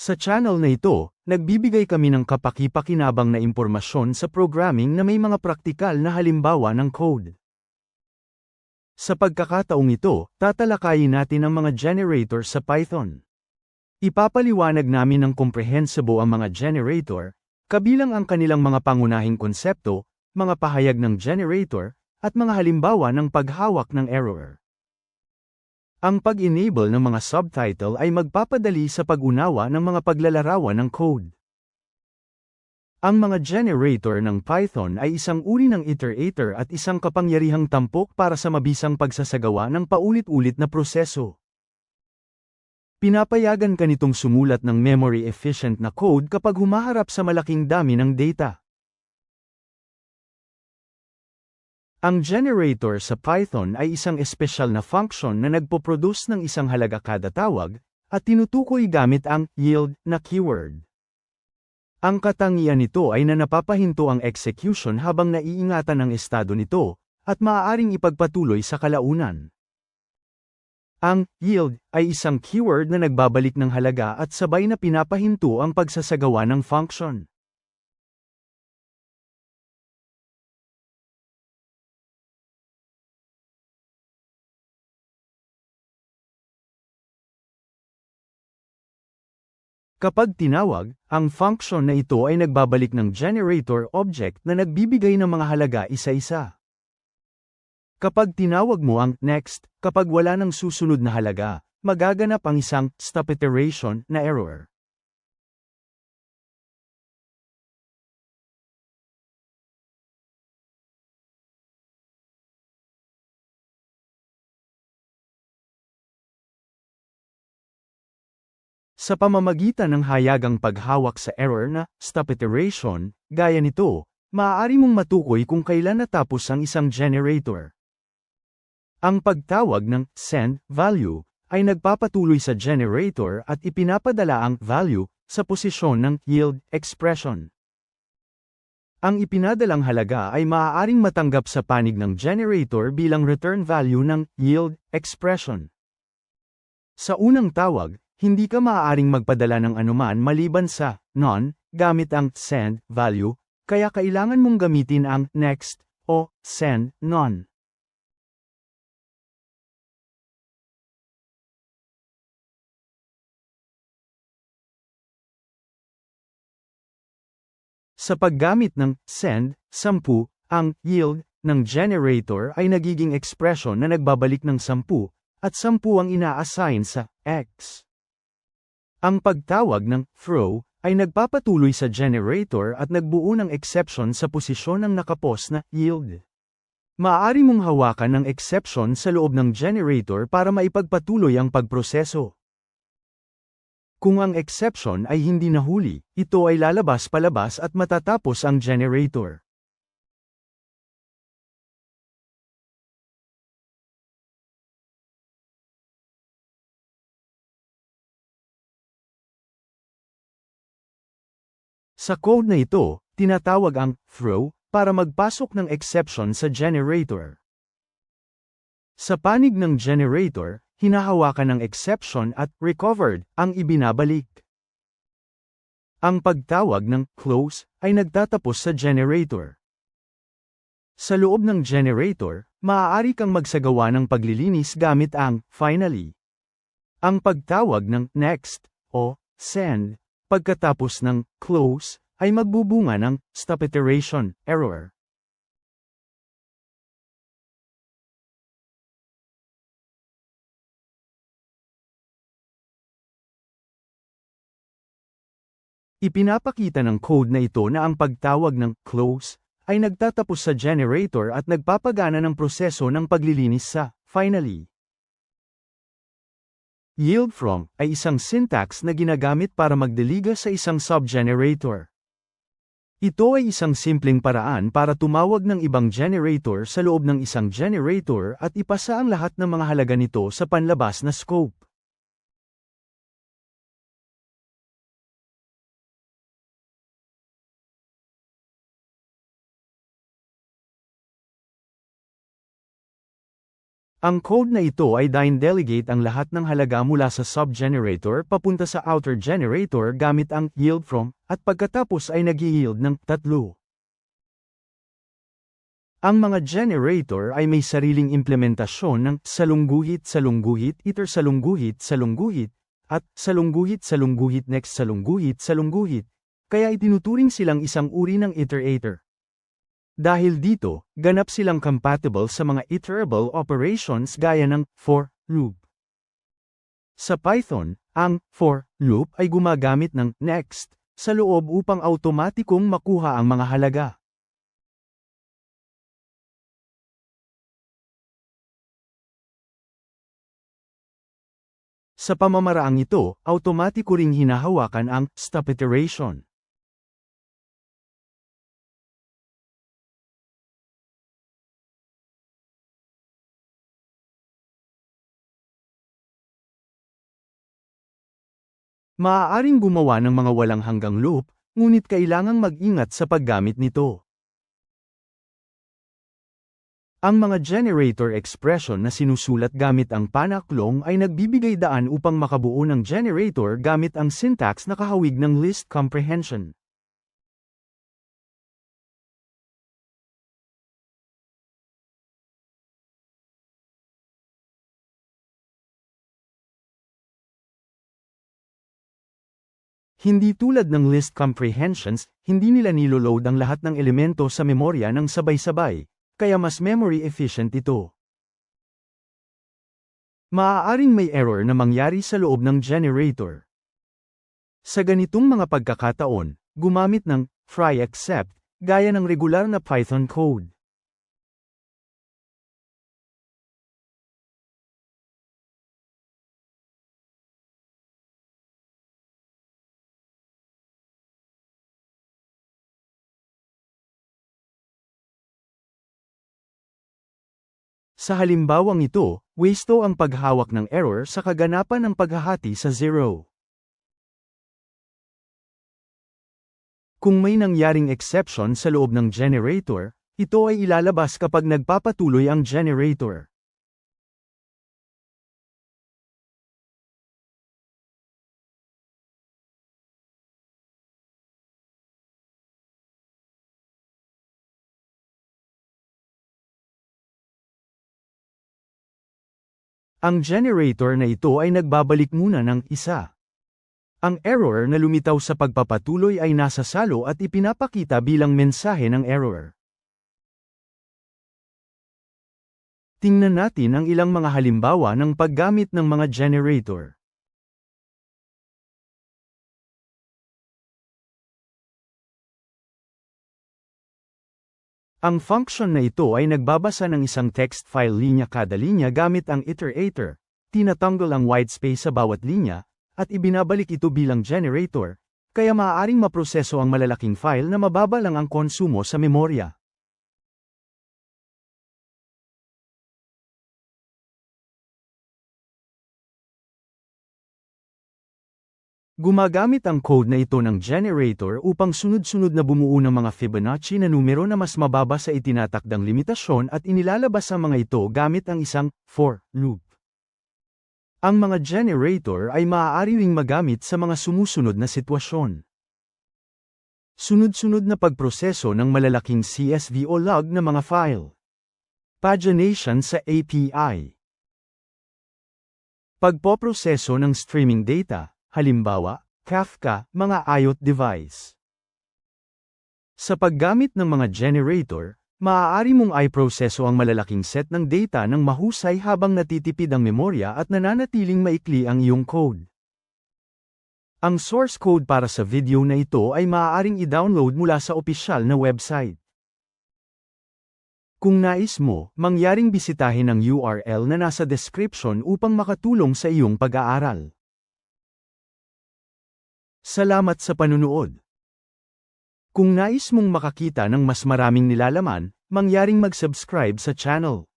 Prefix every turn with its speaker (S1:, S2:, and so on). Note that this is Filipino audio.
S1: Sa channel na ito, nagbibigay kami ng kapaki-pakinabang na impormasyon sa programming na may mga praktikal na halimbawa ng code. Sa pagkakataong ito, tatalakayin natin ang mga generator sa Python. Ipapaliwanag namin ng comprehensible ang mga generator, kabilang ang kanilang mga pangunahing konsepto, mga pahayag ng generator, at mga halimbawa ng paghawak ng error. Ang pag-enable ng mga subtitle ay magpapadali sa pag-unawa ng mga paglalarawan ng code. Ang mga generator ng Python ay isang uri ng iterator at isang kapangyarihang tampok para sa mabisang pagsasagawa ng paulit-ulit na proseso. Pinapayagan ka nitong sumulat ng memory-efficient na code kapag humaharap sa malaking dami ng data. Ang generator sa Python ay isang espesyal na function na nagpo-produce ng isang halaga kada tawag, at tinutukoy gamit ang yield na keyword. Ang katangian nito ay na napapahinto ang execution habang naiingatan ang estado nito, at maaaring ipagpatuloy sa kalaunan. Ang yield ay isang keyword na nagbabalik ng halaga at sabay na pinapahinto ang pagsasagawa ng function. Kapag tinawag, ang function na ito ay nagbabalik ng generator object na nagbibigay ng mga halaga isa-isa. Kapag tinawag mo ang next, kapag wala ng susunod na halaga, magaganap ang isang stop iteration na error. Sa pamamagitan ng hayagang paghawak sa error na stop iteration, gaya nito, maaari mong matukoy kung kailan natapos ang isang generator. Ang pagtawag ng send value ay nagpapatuloy sa generator at ipinapadala ang value sa posisyon ng yield expression. Ang ipinadalang halaga ay maaaring matanggap sa panig ng generator bilang return value ng yield expression. Sa unang tawag, hindi ka maaaring magpadala ng anuman maliban sa non gamit ang send value, kaya kailangan mong gamitin ang next o send non. Sa paggamit ng send, 10, ang yield ng generator ay nagiging expression na nagbabalik ng 10, at 10 ang ina-assign sa x. Ang pagtawag ng throw ay nagpapatuloy sa generator at nagbuo ng exception sa posisyon ng nakapos na yield. Maaari mong hawakan ng exception sa loob ng generator para maipagpatuloy ang pagproseso. Kung ang exception ay hindi nahuli, ito ay lalabas palabas at matatapos ang generator. Sa code na ito, tinatawag ang throw para magpasok ng exception sa generator. Sa panig ng generator, hinahawakan ng exception at recovered ang ibinabalik. Ang pagtawag ng close ay nagtatapos sa generator. Sa loob ng generator, maaari kang magsagawa ng paglilinis gamit ang finally. Ang pagtawag ng next o send pagkatapos ng close ay magbubunga ng stop iteration error. Ipinapakita ng code na ito na ang pagtawag ng close ay nagtatapos sa generator at nagpapagana ng proseso ng paglilinis sa finally. Yield from ay isang syntax na ginagamit para magdeliga sa isang subgenerator. Ito ay isang simpleng paraan para tumawag ng ibang generator sa loob ng isang generator at ipasa ang lahat ng mga halaga nito sa panlabas na scope. Ang code na ito ay delegate ang lahat ng halaga mula sa sub-generator papunta sa outer generator gamit ang yield from, at pagkatapos ay nag-yield ng tatlo. Ang mga generator ay may sariling implementasyon ng salungguhit-salungguhit iter salungguhit-salungguhit at salungguhit-salungguhit next salungguhit-salungguhit, kaya itinuturing silang isang uri ng iterator. Dahil dito, ganap silang compatible sa mga iterable operations gaya ng for loop. Sa Python, ang for loop ay gumagamit ng next sa loob upang automatikong makuha ang mga halaga. Sa pamamaraang ito, automatiko ring hinahawakan ang stop iteration. Maaaring gumawa ng mga walang hanggang loop, ngunit kailangang mag-ingat sa paggamit nito. Ang mga generator expression na sinusulat gamit ang panaklong ay nagbibigay daan upang makabuo ng generator gamit ang syntax na kahawig ng list comprehension. Hindi tulad ng list comprehensions, hindi nila niloload ang lahat ng elemento sa memorya ng sabay-sabay kaya mas memory efficient ito. Maaaring may error na mangyari sa loob ng generator. Sa ganitong mga pagkakataon, gumamit ng fry except gaya ng regular na Python code. Sa halimbawang ito, wasto ang paghawak ng error sa kaganapan ng paghahati sa zero. Kung may nangyaring exception sa loob ng generator, ito ay ilalabas kapag nagpapatuloy ang generator. Ang generator na ito ay nagbabalik muna ng isa. Ang error na lumitaw sa pagpapatuloy ay nasa salo at ipinapakita bilang mensahe ng error. Tingnan natin ang ilang mga halimbawa ng paggamit ng mga generator. Ang function na ito ay nagbabasa ng isang text file linya kada linya gamit ang iterator, tinatanggal ang whitespace sa bawat linya, at ibinabalik ito bilang generator, kaya maaaring maproseso ang malalaking file na mababa lang ang konsumo sa memorya. Gumagamit ang code na ito ng generator upang sunod-sunod na bumuo ng mga Fibonacci na numero na mas mababa sa itinatakdang limitasyon at inilalabas ang mga ito gamit ang isang for loop. Ang mga generator ay maaari ring magamit sa mga sumusunod na sitwasyon. Sunod-sunod na pagproseso ng malalaking CSV o log na mga file. Pagination sa API. Pagpoproseso ng streaming data, halimbawa, Kafka, mga IoT device. Sa paggamit ng mga generator, maaari mong i-proseso ang malalaking set ng data ng mahusay habang natitipid ang memorya at nananatiling maikli ang iyong code. Ang source code para sa video na ito ay maaaring i-download mula sa opisyal na website. Kung nais mo, mangyaring bisitahin ang URL na nasa description upang makatulong sa iyong pag-aaral. Salamat sa panunood. Kung nais mong makakita ng mas maraming nilalaman, mangyaring mag-subscribe sa channel.